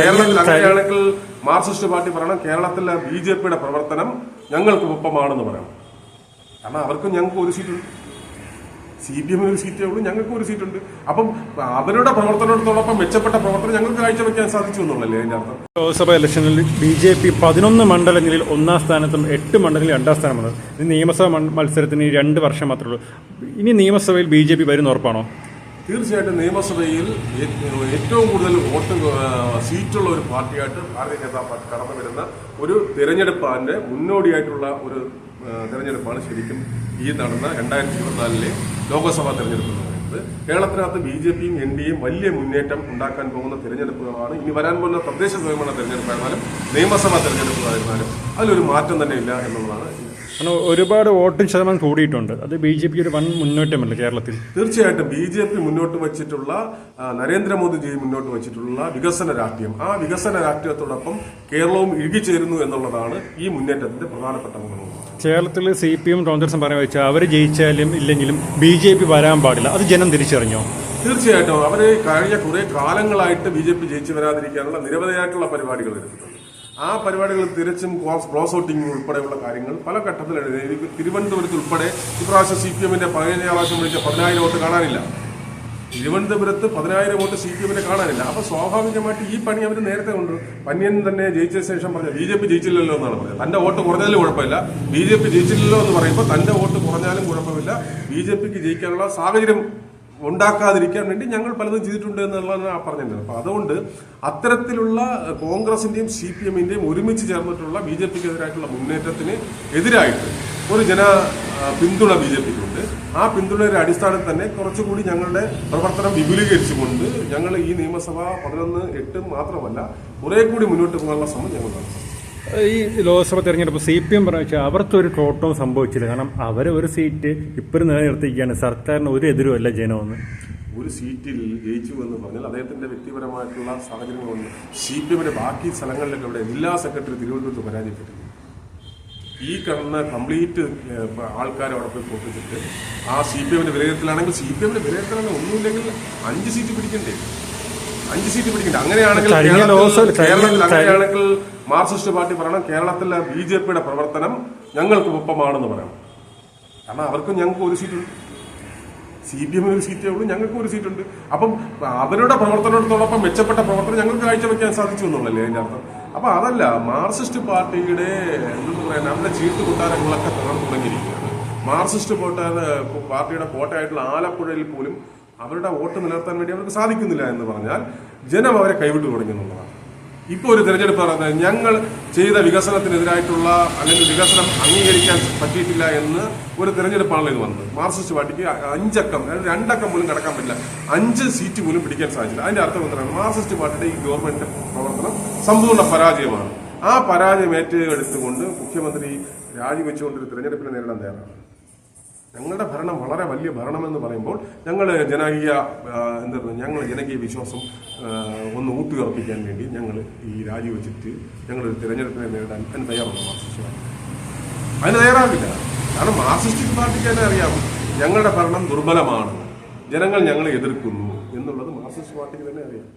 കേരളത്തിൽ അങ്ങനെയാണെങ്കിൽ Marxist party പറയണം കേരളത്തിലെ ബി ജെ പിയുടെ പ്രവർത്തനം ഞങ്ങൾക്ക് ഒപ്പമാണെന്ന് പറയണം. കാരണം അവർക്കും ഞങ്ങൾക്ക് ഒരു സീറ്റുണ്ട്. സി പി എമ്മിന് ഒരു സീറ്റേ ഉള്ളൂ ഞങ്ങൾക്ക് ഒരു സീറ്റുണ്ട്. അപ്പം അവരുടെ പ്രവർത്തനത്തോടൊപ്പം മെച്ചപ്പെട്ട പ്രവർത്തനം ഞങ്ങൾക്ക് കാഴ്ചവെക്കാൻ സാധിച്ചു എന്നുള്ളല്ലേ അതിന്റെ അർത്ഥം? ലോക്സഭ ഇലക്ഷനിൽ ബി ജെ പി പതിനൊന്ന് മണ്ഡലങ്ങളിൽ ഒന്നാം സ്ഥാനത്തും എട്ട് മണ്ഡലങ്ങളിൽ രണ്ടാം സ്ഥാനമാണ്. ഇത് നിയമസഭാ മത്സരത്തിന് രണ്ട് വർഷം മാത്രമേ ഉള്ളൂ. ഇനി നിയമസഭയിൽ ബി ജെ പി വരുന്ന ഉറപ്പാണോ? തീർച്ചയായിട്ടും നിയമസഭയിൽ ഏറ്റവും കൂടുതൽ വോട്ട് സീറ്റുള്ള ഒരു പാർട്ടിയായിട്ട് ഭാരതീയ ജനതാ പാർട്ടി കടന്നു വരുന്ന ഒരു തിരഞ്ഞെടുപ്പാന്റെ മുന്നോടിയായിട്ടുള്ള ഒരു തിരഞ്ഞെടുപ്പാണ് ശരിക്കും ഈ നടന്ന രണ്ടായിരത്തി ഇരുപത്തിനാലിലെ ലോക്സഭാ തെരഞ്ഞെടുപ്പ് എന്ന് പറയുന്നത്. കേരളത്തിനകത്ത് ബി ജെ പിയും എൻ ഡി എയും വലിയ മുന്നേറ്റം ഉണ്ടാക്കാൻ പോകുന്ന തിരഞ്ഞെടുപ്പുകളാണ്. ഇനി വരാൻ പോകുന്ന തദ്ദേശ സ്വയംഭരണ തെരഞ്ഞെടുപ്പായിരുന്നാലും നിയമസഭാ തെരഞ്ഞെടുപ്പുകളായിരുന്നാലും അതിലൊരു മാറ്റം തന്നെ ഇല്ല എന്നുള്ളതാണ് കാരണം ഒരുപാട് വോട്ടിംഗ് ശതമാനം കൂടിയിട്ടുണ്ട്. അത് ബി ജെ പി ഒരു വൻ മുന്നേറ്റമല്ല കേരളത്തിൽ? തീർച്ചയായിട്ടും ബി ജെ പി മുന്നോട്ട് വെച്ചിട്ടുള്ള നരേന്ദ്രമോദിജി മുന്നോട്ട് വെച്ചിട്ടുള്ള വികസന രാഷ്ട്രീയം. ആ വികസന രാഷ്ട്രീയത്തോടൊപ്പം കേരളവും ഇഴുകിച്ചേരുന്നു എന്നുള്ളതാണ് ഈ മുന്നേറ്റത്തിന്റെ പ്രധാനപ്പെട്ട ഗുണങ്ങൾ കേരളത്തിൽ സി പി എം കോൺഗ്രസും പറഞ്ഞു വെച്ചാൽ അവർ ജയിച്ചാലും ഇല്ലെങ്കിലും ബി ജെ പി വരാൻ പാടില്ല. അത് ജനം തിരിച്ചറിഞ്ഞോ? തീർച്ചയായിട്ടും. അവർ കഴിഞ്ഞ കുറേ കാലങ്ങളായിട്ട് ബി ജെ പി ജയിച്ചു വരാതിരിക്കാനുള്ള നിരവധിയായിട്ടുള്ള പരിപാടികൾ എടുത്തിട്ടുണ്ട്. ആ പരിപാടികൾ തിരച്ചും ക്രോസ് വോട്ടിംഗ് ഉൾപ്പെടെയുള്ള കാര്യങ്ങൾ പല ഘട്ടത്തിലാണ്. തിരുവനന്തപുരത്ത് ഉൾപ്പെടെ ഇപ്രാവശ്യം സി പി എമ്മിന്റെ പതിനഞ്ച് പ്രാവശ്യം വിളിച്ച പതിനായിരം വോട്ട് കാണാനില്ല. തിരുവനന്തപുരത്ത് പതിനായിരം വോട്ട് സി പി എമ്മിനെ കാണാനില്ല. അപ്പൊ സ്വാഭാവികമായിട്ട് ഈ പണി അവർ നേരത്തെ കൊണ്ട് പന്യൻ തന്നെ ജയിച്ച ശേഷം പറഞ്ഞു ബി ജെ പി ജയിച്ചില്ലല്ലോ എന്നാണ് പറഞ്ഞത്. തന്റെ വോട്ട് കുറഞ്ഞാലും കുഴപ്പമില്ല. ബി ജെ പി ജയിച്ചില്ലല്ലോ എന്ന് പറയുമ്പോൾ തന്റെ വോട്ട് കുറഞ്ഞാലും കുഴപ്പമില്ല. ബി ജെ പിക്ക് ജയിക്കാനുള്ള സാഹചര്യം ഉണ്ടാക്കാതിരിക്കാൻ വേണ്ടി ഞങ്ങൾ പലതും ചെയ്തിട്ടുണ്ട് എന്നുള്ളതാണ് ആ പറഞ്ഞത് അപ്പൊ അതുകൊണ്ട് അത്തരത്തിലുള്ള കോൺഗ്രസിന്റെയും സി പി എമ്മിന്റെയും ഒരുമിച്ച് ചേർന്നിട്ടുള്ള ബി ജെ പിക്ക് എതിരായിട്ടുള്ള മുന്നേറ്റത്തിന് എതിരായിട്ട് ഒരു ജന പിന്തുണ ബി ജെ പിക്കുണ്ട്. ആ പിന്തുണയുടെ അടിസ്ഥാനത്തിൽ തന്നെ കുറച്ചുകൂടി ഞങ്ങളുടെ പ്രവർത്തനം വിപുലീകരിച്ചുകൊണ്ട് ഞങ്ങൾ ഈ നിയമസഭ പതിനൊന്ന് എട്ട് മാത്രമല്ല കുറെ കൂടി മുന്നോട്ട് പോകാനുള്ള ശ്രമം ഞങ്ങൾ നടത്തും. ഈ ലോക്സഭ തെരഞ്ഞെടുപ്പ് സി പി എം പറഞ്ഞ വെച്ചാൽ അവർക്കൊരു കോട്ടവും സംഭവിച്ചില്ല. കാരണം അവരെ ഒരു സീറ്റ് ഇപ്പോഴും നിലനിർത്തിക്കുകയാണ് സർക്കാരിന് ഒരു എതിരുമല്ല ജനമെന്ന്. ഒരു സീറ്റിൽ ജയിച്ചു എന്ന് പറഞ്ഞാൽ അദ്ദേഹത്തിന്റെ വ്യക്തിപരമായിട്ടുള്ള സാഹചര്യങ്ങളുണ്ട് സി പി എമ്മിന്റെ ബാക്കി സ്ഥലങ്ങളിലൊക്കെ ഇവിടെ ജില്ലാ സെക്രട്ടറി തിരുവനന്തപുരത്ത് പരാജയപ്പെട്ടു. ഈ കാണുന്ന കംപ്ലീറ്റ് ആൾക്കാരെ അവിടെ പോയി പൊട്ടിച്ചിട്ട് ആ സി പി എമ്മിന്റെ വിലയിരുത്തലാണെങ്കിൽ സി പി എമ്മിന്റെ വിലയിരുത്തലാണ് ഒന്നുമില്ലെങ്കിൽ അഞ്ച് സീറ്റ് പിടിക്കണ്ടേ അഞ്ച് സീറ്റ് പിടിക്കില്ല അങ്ങനെയാണെങ്കിൽ കേരളത്തിൽ- അങ്ങനെയാണെങ്കിൽ മാർക്സിസ്റ്റ് പാർട്ടി പറയണം കേരളത്തിലെ ബി ജെ പിയുടെ പ്രവർത്തനം ഞങ്ങൾക്ക് ഒപ്പമാണെന്ന് പറയണം. കാരണം അവർക്കും ഞങ്ങൾക്ക് ഒരു സീറ്റുണ്ട്. സി പി എമ്മിന് ഒരു സീറ്റേ ഉള്ളൂ ഞങ്ങൾക്ക് ഒരു സീറ്റ് ഉണ്ട് അപ്പം അവരുടെ പ്രവർത്തനത്തോടൊപ്പം മെച്ചപ്പെട്ട പ്രവർത്തനം ഞങ്ങൾക്ക് കാഴ്ചവെക്കാൻ സാധിച്ചു എന്നുള്ളല്ലേ അതിന്റെ അർത്ഥം? അപ്പൊ അതല്ല മാർക്സിസ്റ്റ് പാർട്ടിയുടെ എന്താ പറയുക അവരുടെ ചീട്ട് കൊട്ടാരങ്ങളൊക്കെ തകർന്നു തുടങ്ങിയിരിക്കുകയാണ് മാർക്സിസ്റ്റ് പാർട്ടിയുടെ കോട്ടയായിട്ടുള്ള ആലപ്പുഴയിൽ പോലും അവരുടെ വോട്ട് നിലനിർത്താൻ വേണ്ടി അവർക്ക് സാധിക്കുന്നില്ല എന്ന് പറഞ്ഞാൽ ജനം അവരെ കൈവിട്ടു തുടങ്ങി എന്നുള്ളതാണ്. ഇപ്പോൾ ഒരു തെരഞ്ഞെടുപ്പ് നടന്നത് ഞങ്ങൾ ചെയ്ത വികസനത്തിനെതിരായിട്ടുള്ള അല്ലെങ്കിൽ വികസനം അംഗീകരിക്കാൻ പറ്റിയിട്ടില്ല എന്ന് ഒരു തെരഞ്ഞെടുപ്പാണല്ലോ ഇത് വന്നത്. മാർക്സിസ്റ്റ് പാർട്ടിക്ക് അഞ്ചക്കം അതായത് രണ്ടക്കം പോലും കിടക്കാൻ പറ്റില്ല. അഞ്ച് സീറ്റ് പോലും പിടിക്കാൻ സാധിച്ചില്ല. അതിന്റെ അർത്ഥം എന്താണ്? മാർക്സിസ്റ്റ് പാർട്ടിയുടെ ഈ ഗവൺമെന്റിന്റെ പ്രവർത്തനം സമ്പൂർണ പരാജയമാണ്. ആ പരാജയം ഏറ്റെടുത്തുകൊണ്ട് മുഖ്യമന്ത്രി രാജിവെച്ചുകൊണ്ട് ഒരു തെരഞ്ഞെടുപ്പിനെ നേരിടാൻ തയ്യാറാണ്. ഞങ്ങളുടെ ഭരണം വളരെ വലിയ ഭരണമെന്ന് പറയുമ്പോൾ ഞങ്ങൾ ജനകീയ എന്താ ഞങ്ങൾ ജനകീയ വിശ്വാസം ഒന്ന് ഊട്ടിയുറപ്പിക്കാൻ വേണ്ടി ഞങ്ങൾ ഈ രാജിവെച്ചിട്ട് ഞങ്ങളൊരു തിരഞ്ഞെടുപ്പിനെ നേരിടാൻ അതിന് തയ്യാറുണ്ട് മാർക്സിസ്റ്റ് പാർട്ടി അതിന് തയ്യാറാവില്ല. കാരണം മാർക്സിസ്റ്റ് പാർട്ടിക്ക് തന്നെ അറിയാം ഞങ്ങളുടെ ഭരണം ദുർബലമാണ്. ജനങ്ങൾ ഞങ്ങളെ എതിർക്കുന്നു എന്നുള്ളത് മാർക്സിസ്റ്റ് പാർട്ടിക്ക് തന്നെ അറിയാം.